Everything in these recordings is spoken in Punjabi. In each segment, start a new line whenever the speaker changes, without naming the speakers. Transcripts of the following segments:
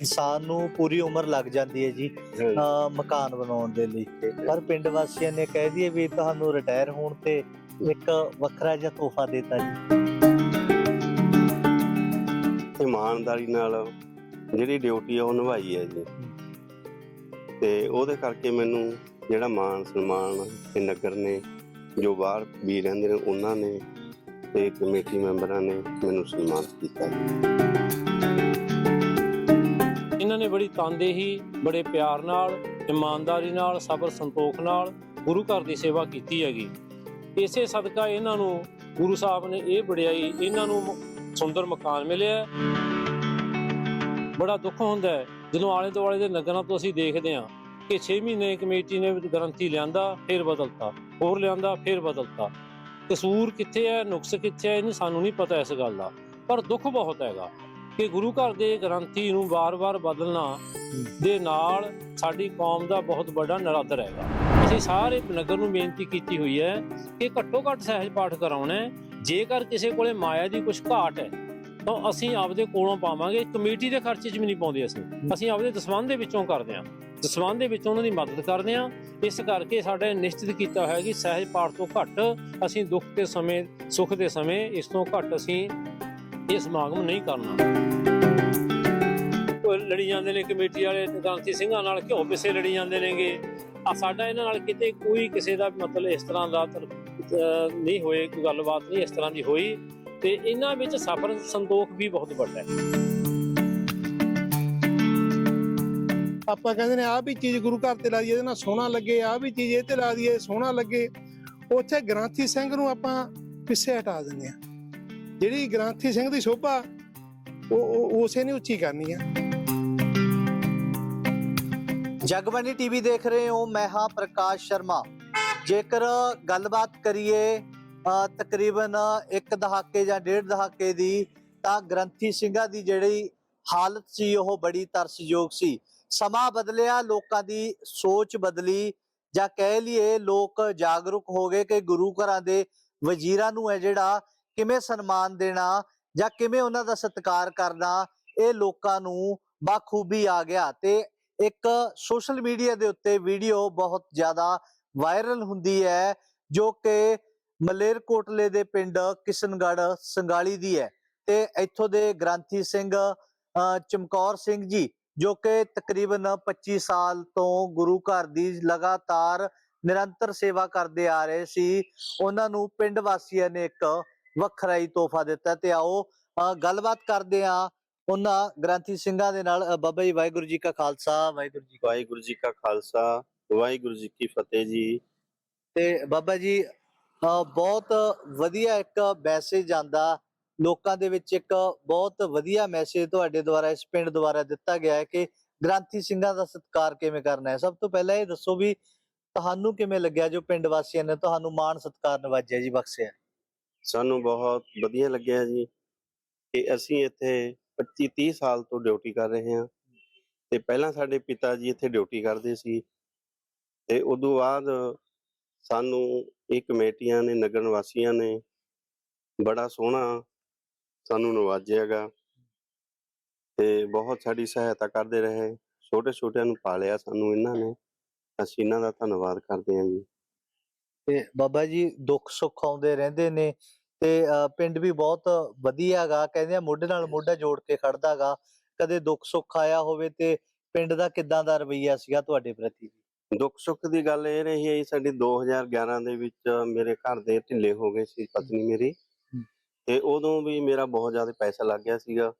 ਇਨਸਾਨ ਨੂੰ ਪੂਰੀ ਉਮਰ ਲੱਗ ਜਾਂਦੀ ਹੈ ਜੀ ਮਕਾਨ ਬਣਾਉਣ ਦੇ ਲਈ। ਪਰ ਪਿੰਡ ਵਾਸੀਆਂ ਨੇ ਕਹਿ ਦਈਏ ਵੀ ਤੁਹਾਨੂੰ ਰਿਟਾਇਰ ਹੋਣ ਤੇ ਇੱਕ ਵੱਖਰਾ ਜਿਹਾ ਤੋਹਫਾ ਦਿੱਤਾ ਜੀ।
ਇਮਾਨਦਾਰੀ ਨਾਲ ਜਿਹੜੀ ਡਿਊਟੀ ਆ ਉਹ ਨਿਭਾਈ ਹੈ ਜੀ। ਤੇ ਉਹਦੇ ਕਰਕੇ ਮੈਨੂੰ ਜਿਹੜਾ ਮਾਨ ਸਨਮਾਨ ਤੇ ਨਗਰ ਨੇ ਜੋ ਬਾਹਰ ਵੀ ਰਹਿੰਦੇ ਨੇ ਉਹਨਾਂ ਨੇ ਤੇ ਕਮੇਟੀ ਮੈਂਬਰਾਂ ਨੇ ਮੈਨੂੰ ਸਨਮਾਨਿਤ ਕੀਤਾ
ਇਹਨਾਂ ਨੇ ਬੜੀ ਤਨਦੇਹੀ, ਬੜੇ ਪਿਆਰ ਨਾਲ, ਇਮਾਨਦਾਰੀ ਨਾਲ, ਸਬਰ ਸੰਤੋਖ ਨਾਲ ਗੁਰੂ ਘਰ ਦੀ ਸੇਵਾ ਕੀਤੀ ਹੈਗੀ। ਇਸੇ ਸਦਕਾ ਇਹਨਾਂ ਨੂੰ ਗੁਰੂ ਸਾਹਿਬ ਨੇ ਇਹ ਵਡਿਆਈ, ਇਹਨਾਂ ਨੂੰ ਸੁੰਦਰ ਮਕਾਨ ਮਿਲਿਆ ਬੜਾ ਦੁੱਖ ਹੁੰਦਾ ਹੈ, ਜਦੋਂ ਆਲੇ ਦੁਆਲੇ ਦੇ ਨਗਰਾਂ ਤੋਂ ਅਸੀਂ ਦੇਖਦੇ ਹਾਂ ਕਿ 6 ਮਹੀਨੇ ਕਮੇਟੀ ਨੇ ਗਰੰਟੀ ਲਿਆਂਦਾ, ਫਿਰ ਬਦਲਤਾ, ਹੋਰ ਲਿਆਂਦਾ, ਫਿਰ ਬਦਲਤਾ। ਕਸੂਰ ਕਿੱਥੇ ਹੈ, ਨੁਕਸ ਕਿੱਥੇ ਹੈ, ਇਹਨੂੰ ਸਾਨੂੰ ਨਹੀਂ ਪਤਾ ਇਸ ਗੱਲ ਦਾ, ਪਰ ਦੁੱਖ ਬਹੁਤ ਹੈਗਾ। ਕਿ ਗੁਰੂ ਘਰ ਦੇ ਗ੍ਰੰਥੀ ਨੂੰ ਵਾਰ-ਵਾਰ ਬਦਲਣਾ ਦੇ ਨਾਲ ਸਾਡੀ ਕੌਮ ਦਾ ਬਹੁਤ ਵੱਡਾ ਨਰਾਦਰ ਹੈਗਾ। ਅਸੀਂ ਸਾਰੇ ਨਗਰ ਨੂੰ ਬੇਨਤੀ ਕੀਤੀ ਹੋਈ ਹੈ ਕਿ ਘੱਟੋ ਘੱਟ ਸਹਿਜ ਪਾਠ ਕਰਾਉਣਾ ਜੇਕਰ ਕਿਸੇ ਕੋਲੇ ਮਾਇਆ ਦੀ ਕੁਝ ਘਾਟ ਹੈ, ਤਾਂ ਅਸੀਂ ਆਪਦੇ ਕੋਲੋਂ ਪਾਵਾਂਗੇ। ਕਮੇਟੀ ਦੇ ਖਰਚੇ 'ਚ ਵੀ ਨਹੀਂ ਪਾਉਂਦੇ ਅਸੀਂ। ਅਸੀਂ ਆਪਦੇ ਦਸਵੰਧ ਦੇ ਵਿੱਚੋਂ ਕਰਦੇ ਹਾਂ। ਦਸਵੰਧ ਦੇ ਵਿੱਚੋਂ ਉਹਨਾਂ ਦੀ ਮਦਦ ਕਰਦੇ ਹਾਂ। ਇਸ ਕਰਕੇ ਸਾਡੇ ਨਿਸ਼ਚਿਤ ਕੀਤਾ ਹੋਇਆ ਕਿ ਸਹਿਜ ਪਾਠ ਤੋਂ ਘੱਟ ਅਸੀਂ ਦੁੱਖ ਦੇ ਸਮੇਂ, ਸੁੱਖ ਦੇ ਸਮੇਂ ਇਸ ਤੋਂ ਘੱਟ ਅਸੀਂ ਇਹ ਸਮਾਗਮ ਨਹੀਂ ਕਰਨਾ। ਲੜੀ ਜਾਂਦੇ ਨੇ ਕਮੇਟੀ ਵਾਲੇ ਗ੍ਰਾਂਤੀ ਸਿੰਘਾਂ ਨਾਲ ਘਿਓ ਪਿੱਛੇ ਲੜੀ ਜਾਂਦੇ ਨੇਗੇ? ਆ ਸਾਡਾ ਇਹਨਾਂ ਨਾਲ ਕਿਤੇ ਕੋਈ ਕਿਸੇ ਦਾ ਮਤਲਬ ਇਸ ਤਰ੍ਹਾਂ ਦਾ ਨਹੀਂ ਹੋਏ, ਕੋਈ ਗੱਲਬਾਤ ਨਹੀਂ ਇਸ ਤਰ੍ਹਾਂ ਦੀ ਹੋਈ ਤੇ ਇਹਨਾਂ ਵਿੱਚ ਸਫਰ ਸੰਤੋਖ ਵੀ ਬਹੁਤ ਵੱਡਾ ਹੈ।
ਆਪਾਂ ਕਹਿੰਦੇ ਨੇ, ਆਹ ਵੀ ਚੀਜ਼ ਗੁਰੂ ਘਰ ਤੇ ਲਾ ਦਈਏ, ਇਹਦੇ ਨਾਲ ਸੋਹਣਾ ਲੱਗੇ, ਆਹ ਵੀ ਚੀਜ਼ ਇਹ ਤੇ ਲਾ ਦਈਏ, ਸੋਹਣਾ ਲੱਗੇ। ਉੱਥੇ ਗ੍ਰਾਂਥੀ ਸਿੰਘ ਨੂੰ ਆਪਾਂ ਪਿੱਛੇ ਹਟਾ ਦਿੰਦੇ ਆ ਜਿਹੜੀ ਗ੍ਰਾਂਥੀ ਸਿੰਘ ਦੀ ਸ਼ੋਭਾ, ਉਹ, ਉਹ- ਉਸੇ ਨੇ ਉੱਚੀ ਕਰਨੀ ਆ।
ਜਗਬਾਣੀ ਟੀਵੀ ਦੇਖ ਰਹੇ ਹੋ, ਮੈਂ ਹਾਂ ਪ੍ਰਕਾਸ਼ ਸ਼ਰਮਾ। ਜੇਕਰ ਗੱਲਬਾਤ ਕਰੀਏ ਤਕਰੀਬਨ ਇੱਕ ਦਹਾਕੇ ਜਾਂ ਡੇਢ ਦਹਾਕੇ ਦੀ, ਤਾਂ ਗ੍ਰੰਥੀ ਸਿੰਘਾਂ ਦੀ ਜਿਹੜੀ ਹਾਲਤ ਸੀ, ਉਹ ਬੜੀ ਤਰਸਯੋਗ ਸੀ। ਸਮਾਂ ਬਦਲਿਆ, ਲੋਕਾਂ ਦੀ ਸੋਚ ਬਦਲੀ, ਜਾਂ ਕਹਿ ਲਈਏ ਲੋਕ ਜਾਗਰੂਕ ਹੋ ਗਏ ਕਿ ਗੁਰੂ ਘਰਾਂ ਦੇ ਵਜ਼ੀਰਾਂ ਨੂੰ ਹੈ ਜਿਹੜਾ ਕਿਵੇਂ ਸਨਮਾਨ ਦੇਣਾ, ਜਾਂ ਕਿਵੇਂ ਉਹਨਾਂ ਦਾ ਸਤਿਕਾਰ ਕਰਨਾ, ਇਹ ਲੋਕਾਂ ਨੂੰ ਬਾਖੂਬੀ ਆ ਗਿਆ। ਤੇ ਇੱਕ ਸੋਸ਼ਲ ਮੀਡੀਆ ਦੇ ਉੱਤੇ ਵੀਡੀਓ ਬਹੁਤ ਜ਼ਿਆਦਾ ਵਾਇਰਲ ਹੁੰਦੀ ਹੈ ਜੋ ਕਿ ਮਲੇਰਕੋਟਲੇ ਦੇ ਪਿੰਡ ਕਿਸ਼ਨਗੜ੍ਹ ਸੰਗਾਲੀ ਦੀ ਹੈ। ਤੇ ਇੱਥੋਂ ਦੇ ਗ੍ਰਾਂਥੀ ਸਿੰਘ ਚਮਕੌਰ ਸਿੰਘ ਜੀ ਜੋ ਕਿ ਤਕਰੀਬਨ 25 ਸਾਲ ਤੋਂ ਗੁਰੂ ਘਰ ਦੀ ਲਗਾਤਾਰ ਨਿਰੰਤਰ ਸੇਵਾ ਕਰਦੇ ਆ ਰਹੇ ਸੀ। ਉਹਨਾਂ ਨੂੰ ਪਿੰਡ ਵਾਸੀਆਂ ਨੇ ਇੱਕ ਵੱਖਰਾ ਹੀ ਤੋਹਫਾ ਦਿੱਤਾ। ਤੇ ਆਓ ਅ, ਗੱਲਬਾਤ ਕਰਦੇ ਆ ਉਹਨਾਂ ਗ੍ਰਾਂਥੀ ਸਿੰਘਾਂ ਦੇ ਨਾਲ ਅ, ਬਾਬਾ ਜੀ ਵਾਹਿਗੁਰੂ ਜੀ ਕਾ ਖਾਲਸਾ ਵਾਹਿਗੁਰੂ ਜੀ ਕੀ
ਵਾਹਿਗੁਰੂ ਜੀ ਕਾ ਖਾਲਸਾ ਵਾਹਿਗੁਰੂ ਜੀ ਕੀ ਫਤਿਹ ਜੀ।
ਤੇ ਬਾਬਾ ਜੀ ਅ, ਬਹੁਤ ਵਧੀਆ ਇੱਕ ਮੈਸੇਜ ਆਂਦਾ। ਲੋਕਾਂ ਦੇ ਵਿੱਚ ਇੱਕ ਬਹੁਤ ਵਧੀਆ ਮੈਸੇਜ ਤੁਹਾਡੇ ਦੁਆਰਾ ਇਸ ਪਿੰਡ ਦੁਆਰਾ ਦਿੱਤਾ ਗਿਆ ਹੈ ਕਿ ਗ੍ਰਾਂਥੀ ਸਿੰਘਾਂ ਦਾ ਸਤਿਕਾਰ ਕਿਵੇਂ ਕਰਨਾ ਹੈ। ਸਭ ਤੋਂ ਪਹਿਲਾਂ ਇਹ ਦੱਸੋ ਵੀ ਤੁਹਾਨੂੰ ਕਿਵੇਂ ਲੱਗਿਆ ਜੋ ਪਿੰਡ ਵਾਸੀਆਂ ਨੇ ਤੁਹਾਨੂੰ ਮਾਣ ਸਤਿਕਾਰ ਨਵਾਜਿਆ ਜੀ ਬਖਸ਼ਿਆ?
ਸਾਨੂੰ ਬਹੁਤ ਵਧੀਆ ਲੱਗਿਆ ਜੀ ਕਿ ਅਸੀਂ ਇੱਥੇ 25 30 ਸਾਲ ਤੋਂ ਡਿਊਟੀ ਕਰ ਰਹੇ ਹਾਂ। ਤੇ ਪਹਿਲਾਂ ਸਾਡੇ ਪਿਤਾ ਜੀ ਇੱਥੇ ਡਿਊਟੀ ਕਰਦੇ ਸੀ। ਤੇ ਉਦੋਂ ਬਾਅਦ ਸਾਨੂੰ ਇਹ ਕਮੇਟੀਆਂ ਨੇ, ਨਗਰ ਨਿਵਾਸੀਆਂ ਨੇ ਬੜਾ ਸੋਹਣਾ ਸਾਨੂੰ ਨਵਾਜਿਆਗਾ ਤੇ ਬਹੁਤ ਸਾਡੀ ਸਹਾਇਤਾ ਕਰਦੇ ਰਹੇ। ਛੋਟੇ ਛੋਟਿਆਂ ਨੂੰ ਪਾਲਿਆ ਸਾਨੂੰ ਇਹਨਾਂ ਨੇ। ਅਸੀਂ ਇਹਨਾਂ ਦਾ ਧੰਨਵਾਦ ਕਰਦੇ ਹਾਂ ਜੀ।
ਤੇ ਬਾਬਾ ਜੀ ਦੁੱਖ ਸੁੱਖ ਆਉਂਦੇ ਰਹਿੰਦੇ ਨੇ। ਤੇ ਪਿੰਡ ਵੀ ਬਹੁਤ ਵਧੀਆ ਗਾ ਕਹਿੰਦੇ ਆ ਮੋਢੇ ਨਾਲ ਮੋਢਾ ਜੋੜ ਕੇ ਖੜਦਾਗਾ ਕਦੇ ਦੁੱਖ ਸੁੱਖ ਆਇਆ ਹੋਵੇ ਤੇ ਪਿੰਡ ਦਾ ਕਿੱਦਾਂ ਦਾ ਰਵਈਆ ਸੀਗਾ ਤੁਹਾਡੇ ਪ੍ਰਤੀ?
ਦੁੱਖ ਸੁੱਖ ਦੀ ਗੱਲ ਇਹ ਰਹੀ ਹੈ ਜੀ ਸਾਡੀ 2011 ਦੇ ਵਿੱਚ ਮੇਰੇ ਘਰ ਦੇ ਢਿੱਲੇ ਹੋ ਗਏ ਸੀ ਪਤਨੀ ਮੇਰੀ। ਤੇ ਉਦੋਂ ਵੀ ਮੇਰਾ ਬਹੁਤ ਜ਼ਿਆਦਾ ਪੈਸਾ ਲੱਗ ਗਿਆ ਸੀਗਾ।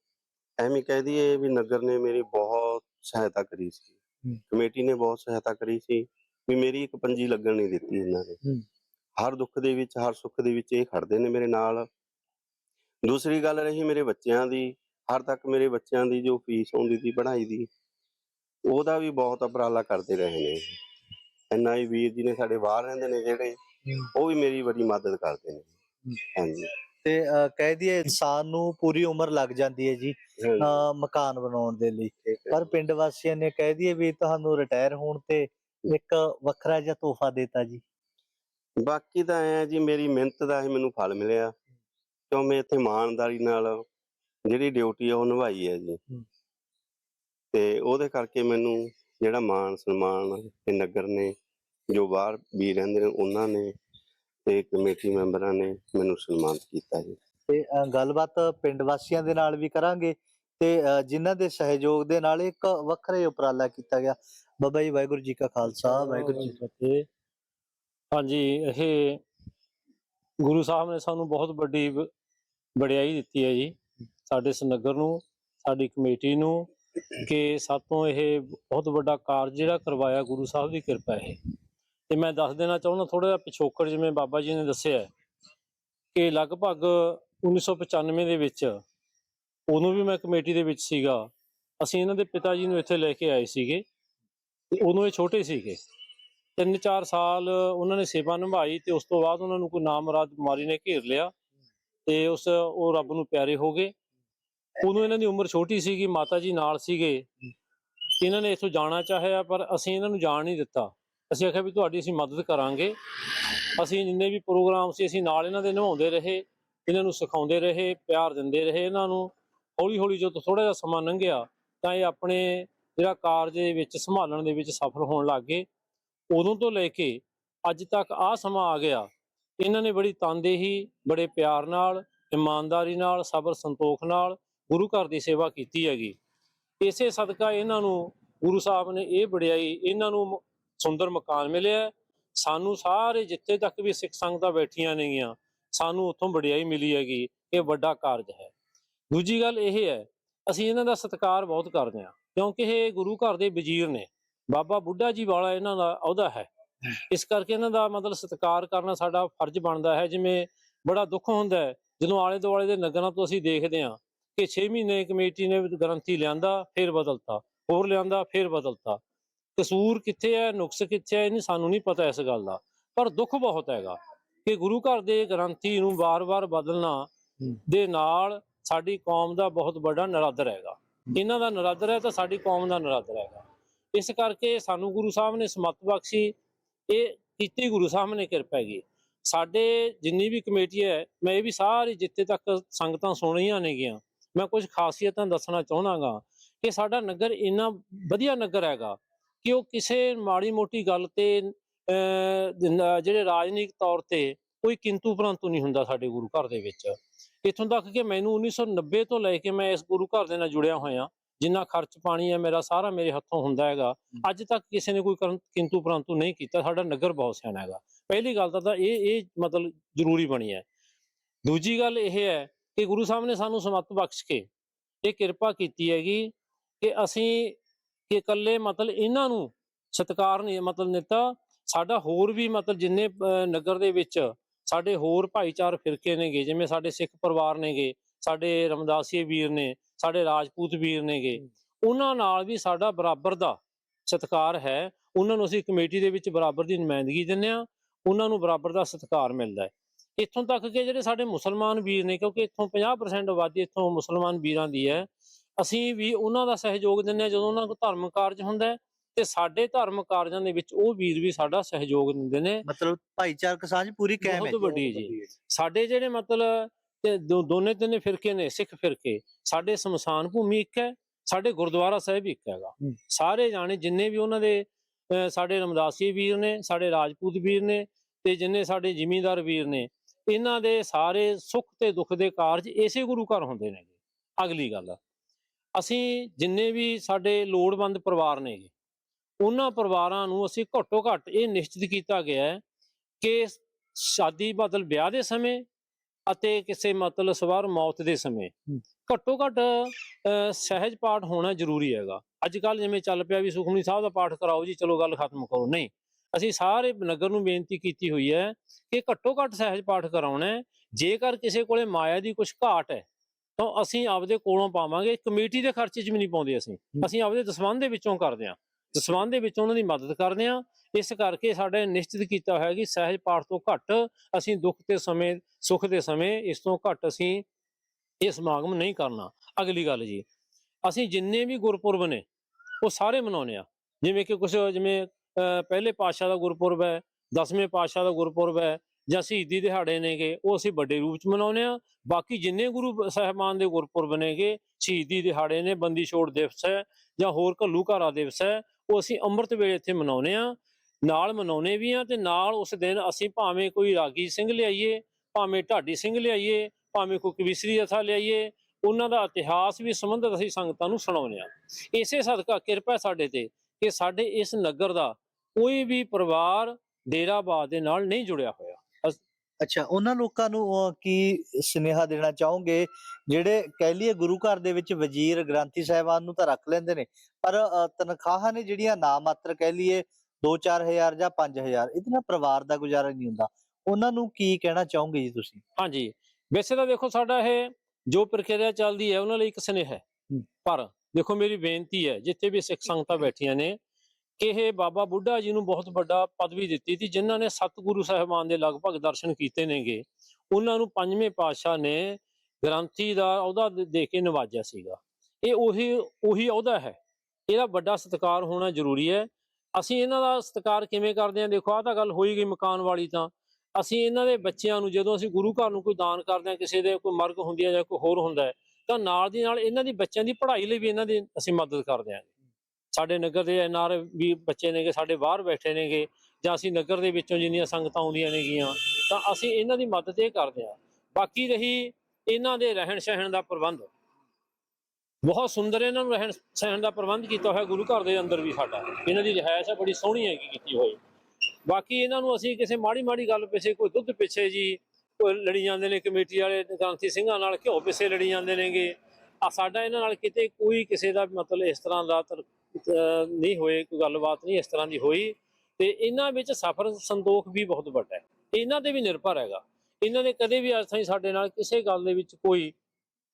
ਐਵੇਂ ਕਹਿ ਦਈਏ ਵੀ ਨਗਰ ਨੇ ਮੇਰੀ ਬਹੁਤ ਸਹਾਇਤਾ ਕਰੀ ਸੀ। ਕਮੇਟੀ ਨੇ ਬਹੁਤ ਸਹਾਇਤਾ ਕਰੀ ਸੀ। ਵੀ ਮੇਰੀ ਇੱਕ ਪੰਜੀ ਲੱਗਣ ਨਹੀਂ ਦਿੱਤੀ ਇਹਨਾਂ ਨੇ। ਹਰ ਦੁੱਖ ਦੇ ਵਿੱਚ ਹਰ ਸੁੱਖ ਦੇ ਵਿੱਚ ਇਹ ਖੜਦੇ ਨੇ ਮੇਰੇ ਨਾਲ। ਦੂਸਰੀ ਗੱਲ ਰਹੀ ਮੇਰੇ ਬੱਚਿਆਂ ਦੀ ਹਰ ਤੱਕ ਮੇਰੇ ਬੱਚਿਆਂ ਦੀ ਜੋ ਫੀਸ ਆਉਂਦੀ ਸੀ ਪੜ੍ਹਾਈ ਦੀ ਉਹਦਾ ਵੀ ਬਹੁਤ ਉਪਰਾਲਾ ਕਰਦੇ ਰਹੇ ਨੇ। ਹੀ ਵੀਰ ਜੀ ਨੇ ਸਾਡੇ ਬਾਹਰ ਰਹਿੰਦੇ ਨੇ ਜਿਹੜੇ ਉਹ ਵੀ ਮੇਰੀ ਬੜੀ ਮਦਦ ਕਰਦੇ ਨੇ। ਹਾਂਜੀ।
ਤੇ ਕਹਿ ਦਈਏ ਇਨਸਾਨ ਨੂੰ ਪੂਰੀ ਉਮਰ ਲੱਗ ਜਾਂਦੀ ਹੈ ਜੀ ਮਕਾਨ ਬਣਾਉਣ ਦੇ ਲਈ। ਪਰ ਪਿੰਡ ਵਾਸੀਆਂ ਨੇ ਕਹਿ ਦਈਏ ਵੀ ਤੁਹਾਨੂੰ ਰਿਟਾਇਰ ਹੋਣ ਤੇ ਇੱਕ ਵੱਖਰਾ ਜਿਹਾ ਤੋਹਫਾ ਦਿੱਤਾ ਜੀ।
ਬਾਕੀ ਤਾਂ ਐ ਜੀ ਮੇਰੀ ਮਿਹਨਤ ਦਾ ਹੀ ਮੈਨੂੰ ਫਲ ਮਿਲਿਆ। ਕਿਉਂ ਮੈਂ ਇੱਥੇ ਇਮਾਨਦਾਰੀ ਨਾਲ ਜਿਹੜੀ ਡਿਊਟੀ ਆ ਉਹ ਨਿਭਾਈ ਹੈ ਜੀ। ਤੇ ਉਹਦੇ ਕਰਕੇ ਮੈਨੂੰ ਜਿਹੜਾ ਮਾਣ ਸਨਮਾਨ ਤੇ ਨਗਰ ਨੇ ਜੋ ਬਾਹਰ ਵੀ ਰਹਿੰਦੇ ਨੇ ਉਹਨਾਂ ਨੇ ਤੇ ਕਮੇਟੀ ਮੈਂਬਰਾਂ ਨੇ ਮੈਨੂੰ ਸਨਮਾਨਿਤ ਕੀਤਾ ਜੀ।
ਤੇ ਗੱਲਬਾਤ ਪਿੰਡ ਵਾਸੀਆਂ ਦੇ ਨਾਲ ਵੀ ਕਰਾਂਗੇ ਤੇ ਜਿਨ੍ਹਾਂ ਦੇ ਸਹਿਯੋਗ ਦੇ ਨਾਲ ਇੱਕ ਵੱਖਰਾ ਉਪਰਾਲਾ ਕੀਤਾ ਗਿਆ। ਬਾਬਾ ਜੀ ਵਾਹਿਗੁਰੂ ਜੀ ਕਾ ਖਾਲਸਾ ਵਾਹਿਗੁਰੂ ਜੀ ਕੀ
ਫਤਿਹ। ਹਾਂਜੀ, ਇਹ ਗੁਰੂ ਸਾਹਿਬ ਨੇ ਸਾਨੂੰ ਬਹੁਤ ਵੱਡੀ ਵਡਿਆਈ ਦਿੱਤੀ ਹੈ ਜੀ। ਸਾਡੇ ਸਨਗਰ ਨੂੰ, ਸਾਡੀ ਕਮੇਟੀ ਨੂੰ ਕਿ ਸਾਤੋਂ ਇਹ ਬਹੁਤ ਵੱਡਾ ਕਾਰਜ ਜਿਹੜਾ ਕਰਵਾਇਆ ਗੁਰੂ ਸਾਹਿਬ ਦੀ ਕਿਰਪਾ ਹੈ ਤੇ ਮੈਂ ਦੱਸ ਦੇਣਾ ਚਾਹੁੰਦਾ ਥੋੜਾ ਜਿਹਾ ਪਿਛੋਕੜ, ਜਿਵੇਂ ਬਾਬਾ ਜੀ ਨੇ ਦੱਸਿਆ ਕਿ ਲਗਭਗ 1995 ਦੇ ਵਿੱਚ ਉਦੋਂ ਵੀ ਮੈਂ ਕਮੇਟੀ ਦੇ ਵਿੱਚ ਸੀਗਾ। ਅਸੀਂ ਇਹਨਾਂ ਦੇ ਪਿਤਾ ਜੀ ਨੂੰ ਇੱਥੇ ਲੈ ਕੇ ਆਏ ਸੀਗੇ। ਉਦੋਂ ਇਹ ਛੋਟੇ ਸੀਗੇ। ਤਿੰਨ ਚਾਰ ਸਾਲ ਉਹਨਾਂ ਨੇ ਸੇਵਾ ਨਿਭਾਈ ਤੇ ਉਸ ਤੋਂ ਬਾਅਦ ਉਹਨਾਂ ਨੂੰ ਕੋਈ ਨਾਮਰਾਦ ਬਿਮਾਰੀ ਨੇ ਘੇਰ ਲਿਆ ਤੇ ਉਸ, ਉਹ ਰੱਬ ਨੂੰ ਪਿਆਰੇ ਹੋ ਗਏ। ਉਦੋਂ ਇਹਨਾਂ ਦੀ ਉਮਰ ਛੋਟੀ ਸੀਗੀ, ਮਾਤਾ ਜੀ ਨਾਲ ਸੀਗੇ। ਇਹਨਾਂ ਨੇ ਇੱਥੋਂ ਜਾਣਾ ਚਾਹਿਆ, ਪਰ ਅਸੀਂ ਇਹਨਾਂ ਨੂੰ ਜਾਣ ਨਹੀਂ ਦਿੱਤਾ। ਅਸੀਂ ਆਖਿਆ ਵੀ ਤੁਹਾਡੀ ਅਸੀਂ ਮਦਦ ਕਰਾਂਗੇ। ਅਸੀਂ ਜਿੰਨੇ ਵੀ ਪ੍ਰੋਗਰਾਮ ਸੀ, ਅਸੀਂ ਨਾਲ ਇਹਨਾਂ ਦੇ ਨਿਭਾਉਂਦੇ ਰਹੇ, ਇਹਨਾਂ ਨੂੰ ਸਿਖਾਉਂਦੇ ਰਹੇ, ਪਿਆਰ ਦਿੰਦੇ ਰਹੇ ਇਹਨਾਂ ਨੂੰ। ਹੌਲੀ ਹੌਲੀ ਜਦੋਂ ਥੋੜਾ ਜਿਹਾ ਸਮਾਂ ਲੰਘਿਆ, ਤਾਂ ਇਹ ਆਪਣੇ ਜਿਹੜਾ ਕਾਰਜ ਦੇ ਵਿੱਚ, ਸੰਭਾਲਣ ਦੇ ਵਿੱਚ ਸਫਲ ਹੋਣ ਲੱਗ ਗਏ। ਉਦੋਂ ਤੋਂ ਲੈ ਕੇ ਅੱਜ ਤੱਕ ਆ ਸਮਾਂ ਆ ਗਿਆ। ਇਹਨਾਂ ਨੇ ਬੜੀ ਤਨਦੇਹੀ, ਬੜੇ ਪਿਆਰ ਨਾਲ, ਇਮਾਨਦਾਰੀ ਨਾਲ, ਸਬਰ ਸੰਤੋਖ ਨਾਲ ਗੁਰੂ ਘਰ ਦੀ ਸੇਵਾ ਕੀਤੀ ਹੈਗੀ। ਇਸੇ ਸਦਕਾ ਇਹਨਾਂ ਨੂੰ ਗੁਰੂ ਸਾਹਿਬ ਨੇ ਇਹ ਵਡਿਆਈ, ਇਹਨਾਂ ਨੂੰ ਸੁੰਦਰ ਮਕਾਨ ਮਿਲਿਆ ਸਾਨੂੰ ਸਾਰੇ ਜਿੱਥੇ ਤੱਕ ਵੀ ਸਿੱਖ ਸੰਗਤਾਂ ਬੈਠੀਆਂ ਨੇਗੀਆਂ, ਸਾਨੂੰ ਉੱਥੋਂ ਵਡਿਆਈ ਮਿਲੀ ਹੈਗੀ, ਇਹ ਵੱਡਾ ਕਾਰਜ ਹੈ। ਦੂਜੀ ਗੱਲ ਇਹ ਹੈ, ਅਸੀਂ ਇਹਨਾਂ ਦਾ ਸਤਿਕਾਰ ਬਹੁਤ ਕਰਦੇ ਹਾਂ, ਕਿਉਂਕਿ ਇਹ ਗੁਰੂ ਘਰ ਦੇ ਵਜ਼ੀਰ ਨੇ। ਬਾਬਾ ਬੁੱਢਾ ਜੀ ਵਾਲਾ ਇਹਨਾਂ ਦਾ ਅਹੁਦਾ ਹੈ। ਇਸ ਕਰਕੇ ਇਹਨਾਂ ਦਾ ਮਤਲਬ ਸਤਿਕਾਰ ਕਰਨਾ ਸਾਡਾ ਫਰਜ਼ ਬਣਦਾ ਹੈ। ਜਿਵੇਂ ਬੜਾ ਦੁੱਖ ਹੁੰਦਾ ਹੈ ਜਦੋਂ ਆਲੇ ਦੁਆਲੇ ਦੇ ਨਗਰਾਂ ਤੋਂ ਅਸੀਂ ਦੇਖਦੇ ਹਾਂ ਕਿ 6 ਮਹੀਨੇ ਕਮੇਟੀ ਨੇ ਗਰੰਟੀ ਲਿਆਂਦਾ ਫਿਰ ਬਦਲਤਾ ਹੋਰ ਲਿਆਂਦਾ ਫਿਰ ਬਦਲਤਾ। ਕਸੂਰ ਕਿੱਥੇ ਹੈ ਨੁਕਸ ਕਿੱਥੇ ਹੈ ਇਹ ਨਹੀਂ ਸਾਨੂੰ ਨਹੀਂ ਪਤਾ ਇਸ ਗੱਲ ਦਾ। ਪਰ ਦੁੱਖ ਬਹੁਤ ਹੈਗਾ ਕਿ ਗੁਰੂ ਘਰ ਦੇ ਗ੍ਰੰਥੀ ਨੂੰ ਵਾਰ-ਵਾਰ ਬਦਲਣਾ ਦੇ ਨਾਲ ਸਾਡੀ ਕੌਮ ਦਾ ਬਹੁਤ ਵੱਡਾ ਨਰਾਦਰ ਹੈਗਾ। ਇਹਨਾਂ ਦਾ ਨਰਾਦਰ ਹੈ ਤਾਂ ਸਾਡੀ ਕੌਮ ਦਾ ਨਰਾਦਰ ਹੈਗਾ। ਇਸ ਕਰਕੇ ਸਾਨੂੰ ਗੁਰੂ ਸਾਹਿਬ ਨੇ ਸਮਤ ਬਖਸ਼ੀ, ਇਹ ਕੀਤੀ ਗੁਰੂ ਸਾਹਿਬ ਨੇ ਕਿਰਪਾ ਹੈਗੀ। ਸਾਡੇ ਜਿੰਨੀ ਵੀ ਕਮੇਟੀ ਹੈ, ਮੈਂ ਇਹ ਵੀ ਸਾਰੀ ਜਿੱਥੇ ਤੱਕ ਸੰਗਤਾਂ ਸੁਣ ਰਹੀਆਂ ਨੇਗੀਆਂ, ਮੈਂ ਕੁਝ ਖਾਸੀਅਤਾਂ ਦੱਸਣਾ ਚਾਹਣਾਗਾ ਕਿ ਸਾਡਾ ਨਗਰ ਇੰਨਾ ਵਧੀਆ ਨਗਰ ਹੈਗਾ ਕਿ ਉਹ ਕਿਸੇ ਮਾੜੀ ਮੋਟੀ ਗੱਲ ਤੇ ਜਿਹੜੇ ਰਾਜਨੀਤਿਕ ਤੌਰ ਤੇ ਕੋਈ ਕਿੰਤੂ ਪਰੰਤੂ ਨਹੀਂ ਹੁੰਦਾ ਸਾਡੇ ਗੁਰੂ ਘਰ ਦੇ ਵਿੱਚ। ਇੱਥੋਂ ਤੱਕ ਕਿ ਮੈਨੂੰ 1990 ਤੋਂ ਲੈ ਕੇ ਮੈਂ ਇਸ ਗੁਰੂ ਘਰ ਦੇ ਨਾਲ ਜੁੜਿਆ ਹੋਇਆ। ਜਿੰਨਾ ਖਰਚ ਪਾਣੀ ਹੈ ਮੇਰਾ ਸਾਰਾ ਮੇਰੇ ਹੱਥੋਂ ਹੁੰਦਾ ਹੈਗਾ। ਅੱਜ ਤੱਕ ਕਿਸੇ ਨੇ ਕੋਈ ਕਿੰਤੂ ਪਰੰਤੂ ਨਹੀਂ ਕੀਤਾ ਸਾਡਾ ਨਗਰ ਬਹੁਤ ਸਿਆਣਾ ਹੈਗਾ। ਪਹਿਲੀ ਗੱਲ ਤਾਂ ਇਹ ਇਹ ਮਤਲਬ ਜ਼ਰੂਰੀ ਬਣੀ ਹੈ। ਦੂਜੀ ਗੱਲ ਇਹ ਹੈ ਕਿ ਗੁਰੂ ਸਾਹਿਬ ਨੇ ਸਾਨੂੰ ਸਮਤ ਬਖਸ਼ ਕੇ ਇਹ ਕਿਰਪਾ ਕੀਤੀ ਹੈਗੀ ਕਿ ਅਸੀਂ ਕਿ ਇਕੱਲੇ ਮਤਲਬ ਇਹਨਾਂ ਨੂੰ ਸਤਿਕਾਰ ਨਹੀਂ ਮਤਲਬ ਦਿੱਤਾ। ਸਾਡਾ ਹੋਰ ਵੀ ਮਤਲਬ ਜਿੰਨੇ ਨਗਰ ਦੇ ਵਿੱਚ ਸਾਡੇ ਹੋਰ ਭਾਈਚਾਰ ਫਿਰਕੇ ਨੇਗੇ ਜਿਵੇਂ ਸਾਡੇ ਸਿੱਖ ਪਰਿਵਾਰ ਨੇਗੇ ਸਾਡੇ ਰਮਦਾਸੀਏ ਵੀਰ ਨੇ ਸਾਡੇ ਰਾਜਪੂਤ ਵੀਰ ਨੇਗੇ। ਉਹਨਾਂ ਨਾਲ ਵੀ ਸਾਡਾ ਬਰਾਬਰ ਦਾ ਸਤਿਕਾਰ ਹੈ। ਉਹਨਾਂ ਨੂੰ ਅਸੀਂ ਕਮੇਟੀ ਦੇ ਵਿੱਚ ਬਰਾਬਰ ਦੀ ਨੁਮਾਇੰਦਗੀ ਦਿੰਦੇ ਆ ਉਹਨਾਂ ਨੂੰ ਬਰਾਬਰ ਦਾ ਸਤਿਕਾਰ ਮਿਲਦਾ ਹੈ। ਇੱਥੋਂ ਤੱਕ ਕਿ ਜਿਹੜੇ ਸਾਡੇ ਮੁਸਲਮਾਨ ਵੀਰ ਨੇ ਕਿਉਂਕਿ ਇੱਥੋਂ 50% ਆਬਾਦੀ ਇੱਥੋਂ ਮੁਸਲਮਾਨ ਵੀਰਾਂ ਦੀ ਹੈ। ਅਸੀਂ ਵੀ ਉਹਨਾਂ ਦਾ ਸਹਿਯੋਗ ਦਿੰਦੇ ਹਾਂ ਜਦੋਂ ਉਹਨਾਂ ਕੋਲ ਧਰਮ ਕਾਰਜ ਹੁੰਦਾ ਤੇ ਸਾਡੇ ਧਰਮ ਕਾਰਜਾਂ ਦੇ ਵਿੱਚ ਉਹ ਵੀਰ ਵੀ ਸਾਡਾ ਸਹਿਯੋਗ ਦਿੰਦੇ ਨੇ।
ਮਤਲਬ ਭਾਈਚਾਰਕ ਸਾਂਝ ਪੂਰੀ ਕਾਇਮ ਹੈ
ਬਹੁਤ ਵੱਡੀ ਜੀ। ਸਾਡੇ ਜਿਹੜੇ ਮਤਲਬ ਤੇ ਦੋ- ਦੋਨੇ ਤਿੰਨੇ ਫਿਰਕੇ ਨੇ ਸਿੱਖ ਫਿਰਕੇ। ਸਾਡੇ ਸਮਸਾਨ ਭੂਮੀ ਇੱਕ ਹੈ ਸਾਡੇ ਗੁਰਦੁਆਰਾ ਸਾਹਿਬ ਇੱਕ ਹੈਗਾ। ਸਾਰੇ ਜਾਣੇ ਜਿੰਨੇ ਵੀ ਉਹਨਾਂ ਦੇ ਸਾਡੇ ਰਮਦਾਸੀ ਵੀਰ ਨੇ ਸਾਡੇ ਰਾਜਪੂਤ ਵੀਰ ਨੇ ਤੇ ਜਿੰਨੇ ਸਾਡੇ ਜ਼ਿਮੀਂਦਾਰ ਵੀਰ ਨੇ ਇਹਨਾਂ ਦੇ ਸਾਰੇ ਸੁੱਖ ਤੇ ਦੁੱਖ ਦੇ ਕਾਰਜ ਇਸੇ ਗੁਰੂ ਘਰ ਹੁੰਦੇ ਨੇ ਅਗਲੀ ਗੱਲ ਅਸੀਂ ਜਿੰਨੇ ਵੀ ਸਾਡੇ ਲੋੜਵੰਦ ਪਰਿਵਾਰ ਨੇਗੇ ਉਹਨਾਂ ਪਰਿਵਾਰਾਂ ਨੂੰ ਅਸੀਂ ਘੱਟੋ ਘੱਟ ਇਹ ਨਿਸ਼ਚਿਤ ਕੀਤਾ ਗਿਆ ਹੈ ਕਿ ਸ਼ਾਦੀ ਮਤਲਬ ਵਿਆਹ ਦੇ ਸਮੇਂ ਅਤੇ ਕਿਸੇ ਮਤਲਬ ਸਵਾਰ ਮੌਤ ਦੇ ਸਮੇਂ। ਘੱਟੋ ਘੱਟ ਸਹਿਜ ਪਾਠ ਹੋਣਾ ਜ਼ਰੂਰੀ ਹੈਗਾ। ਅੱਜ ਕੱਲ ਜਿਵੇਂ ਚੱਲ ਪਿਆ ਵੀ ਸੁਖਮਨੀ ਸਾਹਿਬ ਦਾ ਪਾਠ ਕਰਾਓ ਜੀ ਚਲੋ ਗੱਲ ਖਤਮ ਕਰੋ। ਨਹੀਂ ਅਸੀਂ ਸਾਰੇ ਨਗਰ ਨੂੰ ਬੇਨਤੀ ਕੀਤੀ ਹੋਈ ਹੈ ਕਿ ਘੱਟੋ ਘੱਟ ਸਹਿਜ ਪਾਠ ਕਰਾਉਣਾ ਜੇਕਰ ਕਿਸੇ ਕੋਲੇ ਮਾਇਆ ਦੀ ਕੁਝ ਘਾਟ ਹੈ ਤਾਂ ਅਸੀਂ ਆਪਦੇ ਕੋਲੋਂ ਪਾਵਾਂਗੇ। ਕਮੇਟੀ ਦੇ ਖਰਚੇ 'ਚ ਵੀ ਨਹੀਂ ਪਾਉਂਦੇ ਅਸੀਂ। ਅਸੀਂ ਆਪਦੇ ਦਸਵੰਧ ਦੇ ਵਿੱਚੋਂ ਕਰਦੇ ਹਾਂ। ਦਸਵੰਧ ਦੇ ਵਿੱਚੋਂ ਉਹਨਾਂ ਦੀ ਮਦਦ ਕਰਦੇ ਹਾਂ। ਇਸ ਕਰਕੇ ਸਾਡੇ ਨਿਸ਼ਚਿਤ ਕੀਤਾ ਹੋਇਆ ਕਿ ਸਹਿਜ ਪਾਠ ਤੋਂ ਘੱਟ ਅਸੀਂ ਦੁੱਖ ਦੇ ਸਮੇਂ, ਸੁੱਖ ਦੇ ਸਮੇਂ ਇਸ ਤੋਂ ਘੱਟ ਅਸੀਂ ਇਹ ਸਮਾਗਮ ਨਹੀਂ ਕਰਨਾ। ਅਗਲੀ ਗੱਲ ਜੀ, ਅਸੀਂ ਜਿੰਨੇ ਵੀ ਗੁਰਪੁਰਬ ਨੇ, ਉਹ ਸਾਰੇ ਮਨਾਉਂਦੇ ਆ ਜਿਵੇਂ ਕਿ ਕੁਝ ਜਿਵੇਂ ਪਹਿਲੇ ਪਾਤਸ਼ਾਹ ਦਾ ਗੁਰਪੁਰਬ ਹੈ, ਦਸਵੇਂ ਪਾਤਸ਼ਾਹ ਦਾ ਗੁਰਪੁਰਬ ਹੈ, ਜਾਂ ਸ਼ਹੀਦੀ ਦਿਹਾੜੇ ਨੇਗੇ, ਉਹ ਅਸੀਂ ਵੱਡੇ ਰੂਪ ਚ ਮਨਾਉਂਦੇ ਆ ਬਾਕੀ ਜਿੰਨੇ ਗੁਰੂ ਸਾਹਿਬਾਨ ਦੇ ਗੁਰਪੁਰਬ ਨੇਗੇ, ਸ਼ਹੀਦੀ ਦਿਹਾੜੇ ਨੇ, ਬੰਦੀ ਛੋੜ ਦਿਵਸ ਹੈ, ਜਾਂ ਹੋਰ ਘੱਲੂ ਘੱਲੂਘਾਰਾ ਦਿਵਸ ਹੈ ਉਹ ਅਸੀਂ ਅੰਮ੍ਰਿਤ ਵੇਲੇ ਇੱਥੇ ਮਨਾਉਂਦੇ ਆ ਨਾਲ ਮਨਾਉਣੇ ਵੀ ਆ ਤੇ ਨਾਲ ਉਸ ਦਿਨ ਅਸੀਂ ਭਾਵੇਂ ਕੋਈ ਰਾਗੀ ਸਿੰਘ ਲਿਆਈਏ, ਭਾਵੇਂ ਢਾਡੀ ਸਿੰਘ ਲਿਆਈਏ, ਭਾਵੇਂ ਕੋਈ ਕਵਿਸਰੀ ਅਥਾ ਲਿਆਈਏ, ਉਹਨਾਂ ਦਾ ਇਤਿਹਾਸ ਵੀ ਸੰਬੰਧਿਤ ਅਸੀਂ ਸੰਗਤਾਂ ਨੂੰ ਸੁਣਾਉਂਦੇ ਆ ਇਸੇ ਸਦਕਾ ਕਿਰਪਾ ਹੈ ਸਾਡੇ ਤੇ ਕਿ ਸਾਡੇ ਇਸ ਨਗਰ ਦਾ ਕੋਈ ਵੀ ਪਰਿਵਾਰ ਡੇਰਾਬਾਦ ਦੇ ਨਾਲ ਨਹੀਂ ਜੁੜਿਆ ਹੋਇਆ।
ਅੱਛਾ ਉਹਨਾਂ ਲੋਕਾਂ ਨੂੰ ਅਹ, ਕੀ ਸੁਨੇਹਾ ਦੇਣਾ ਚਾਹੋਗੇ? ਜਿਹੜੇ ਕਹਿ ਲਈਏ ਗੁਰੂ ਘਰ ਦੇ ਵਿੱਚ ਵਜ਼ੀਰ ਗ੍ਰੰਥੀ ਸਾਹਿਬਾਨ ਨੂੰ ਤਾਂ ਰੱਖ ਲੈਂਦੇ ਨੇ ਪਰ ਅਹ, ਤਨਖਾਹਾਂ ਨੇ ਜਿਹੜੀਆਂ ਨਾ ਮਾਤਰ ਕਹਿ ਲਈਏ 2-4000 ਜਾਂ 5000 ਇਹਦੇ ਨਾਲ ਪਰਿਵਾਰ ਦਾ ਗੁਜ਼ਾਰਾ ਨਹੀਂ ਹੁੰਦਾ। ਉਹਨਾਂ ਨੂੰ ਕੀ ਕਹਿਣਾ ਚਾਹੋਗੇ ਜੀ ਤੁਸੀਂ?
ਹਾਂਜੀ ਵੈਸੇ ਤਾਂ ਦੇਖੋ ਸਾਡਾ ਇਹ ਜੋ ਪ੍ਰਕਿਰਿਆ ਚੱਲਦੀ ਹੈ ਉਹਨਾਂ ਲਈ ਇੱਕ ਸੁਨੇਹਾ ਹੈ।
ਹੂੰ।
ਪਰ ਦੇਖੋ ਮੇਰੀ ਬੇਨਤੀ ਹੈ ਜਿੱਥੇ ਵੀ ਸਿੱਖ ਸੰਗਤਾਂ ਬੈਠੀਆਂ ਨੇ ਇਹ ਬਾਬਾ ਬੁੱਢਾ ਜੀ ਨੂੰ ਬਹੁਤ ਵੱਡਾ ਪਦਵੀ ਦਿੱਤੀ ਸੀ, ਜਿਨ੍ਹਾਂ ਨੇ ਸਤਿਗੁਰੂ ਸਾਹਿਬਾਨ ਦੇ ਲਗਭਗ ਦਰਸ਼ਨ ਕੀਤੇ ਨੇਗੇ। ਉਹਨਾਂ ਨੂੰ ਪੰਜਵੇਂ ਪਾਤਸ਼ਾਹ ਨੇ ਗ੍ਰੰਥੀ ਦਾ ਅਹੁਦਾ ਦੇ- ਕੇ ਨਵਾਜਿਆ ਸੀਗਾ। ਇਹ ਉਹੀ ਉਹੀ ਅਹੁਦਾ ਹੈ। ਇਹਦਾ ਵੱਡਾ ਸਤਿਕਾਰ ਹੋਣਾ ਜ਼ਰੂਰੀ ਹੈ। ਅਸੀਂ ਇਹਨਾਂ ਦਾ ਸਤਿਕਾਰ ਕਿਵੇਂ ਕਰਦੇ ਹਾਂ? ਦੇਖੋ, ਆਹ ਤਾਂ ਗੱਲ ਹੋਈ ਗਈ ਮਕਾਨ ਵਾਲੀ ਤਾਂ। ਅਸੀਂ ਇਹਨਾਂ ਦੇ ਬੱਚਿਆਂ ਨੂੰ, ਜਦੋਂ ਅਸੀਂ ਗੁਰੂ ਘਰ ਨੂੰ ਕੋਈ ਦਾਨ ਕਰਦੇ ਹਾਂ, ਕਿਸੇ ਦੇ ਕੋਈ ਮਰਗ ਹੁੰਦੀ ਹੈ ਜਾਂ ਕੋਈ ਹੋਰ ਹੁੰਦਾ ਹੈ, ਤਾਂ ਨਾਲ ਦੀ ਨਾਲ ਇਹਨਾਂ ਦੀ ਬੱਚਿਆਂ ਦੀ ਪੜ੍ਹਾਈ ਲਈ ਵੀ ਇਹਨਾਂ ਦੀ ਅਸੀਂ ਮਦਦ ਕਰਦੇ ਹਾਂ। ਸਾਡੇ ਨਗਰ ਦੇ ਐਨਆਰ ਵੀ ਬੱਚੇ ਨੇਗੇ, ਸਾਡੇ ਬਾਹਰ ਬੈਠੇ ਨੇਗੇ, ਜਾਂ ਅਸੀਂ ਨਗਰ ਦੇ ਵਿੱਚੋਂ ਜਿੰਨੀਆਂ ਸੰਗਤਾਂ ਆਉਂਦੀਆਂ ਨੇਗੀਆਂ, ਤਾਂ ਅਸੀਂ ਇਹਨਾਂ ਦੀ ਮਦਦ ਇਹ ਕਰਦੇ ਹਾਂ। ਬਾਕੀ ਰਹੀ ਇਹਨਾਂ ਦੇ ਰਹਿਣ ਸਹਿਣ ਦਾ ਪ੍ਰਬੰਧ। ਬਹੁਤ ਸੁੰਦਰ ਇਹਨਾਂ ਨੂੰ ਰਹਿਣ ਸਹਿਣ ਦਾ ਪ੍ਰਬੰਧ ਕੀਤਾ ਹੋਇਆ, ਗੁਰੂ ਘਰ ਦੇ ਅੰਦਰ ਵੀ ਸਾਡਾ। ਇਹਨਾਂ ਦੀ ਰਿਹਾਇਸ਼ ਹੈ ਬੜੀ ਸੋਹਣੀ ਹੈਗੀ ਕੀਤੀ ਹੋਈ। ਬਾਕੀ ਇਹਨਾਂ ਨੂੰ ਅਸੀਂ ਕਿਸੇ ਮਾੜੀ ਮਾੜੀ ਗੱਲ ਪਿੱਛੇ, ਕੋਈ ਦੁੱਧ ਪਿੱਛੇ ਜੀ, ਕੋਈ ਲੜੀ ਜਾਂਦੇ ਨੇ ਕਮੇਟੀ ਵਾਲੇ, ਗ੍ਰੰਥੀ ਸਿੰਘਾਂ ਨਾਲ ਘਿਓ ਪਿੱਛੇ ਲੜੀ ਜਾਂਦੇ ਨੇਗੇ। ਆ ਸਾਡਾ ਇਹਨਾਂ ਨਾਲ ਕਿਤੇ ਕੋਈ ਕਿਸੇ ਦਾ ਮਤਲਬ ਇਸ ਤਰ੍ਹਾਂ ਦਾ ਤਰ- ਨਹੀਂ ਹੋਏ, ਕੋਈ ਗੱਲਬਾਤ ਨਹੀਂ ਇਸ ਤਰ੍ਹਾਂ ਦੀ ਹੋਈ। ਤੇ ਇਹਨਾਂ ਵਿੱਚ ਸਫਰ ਸੰਤੋਖ ਵੀ ਬਹੁਤ ਵੱਡਾ ਹੈ। ਇਹਨਾਂ ਤੇ ਵੀ ਨਿਰਭਰ ਹੈਗਾ। ਇਹਨਾਂ ਨੇ ਕਦੇ ਵੀ ਅੱਜ ਤਾਈਂ ਸਾਡੇ ਨਾਲ ਕਿਸੇ ਗੱਲ ਦੇ ਵਿੱਚ ਕੋਈ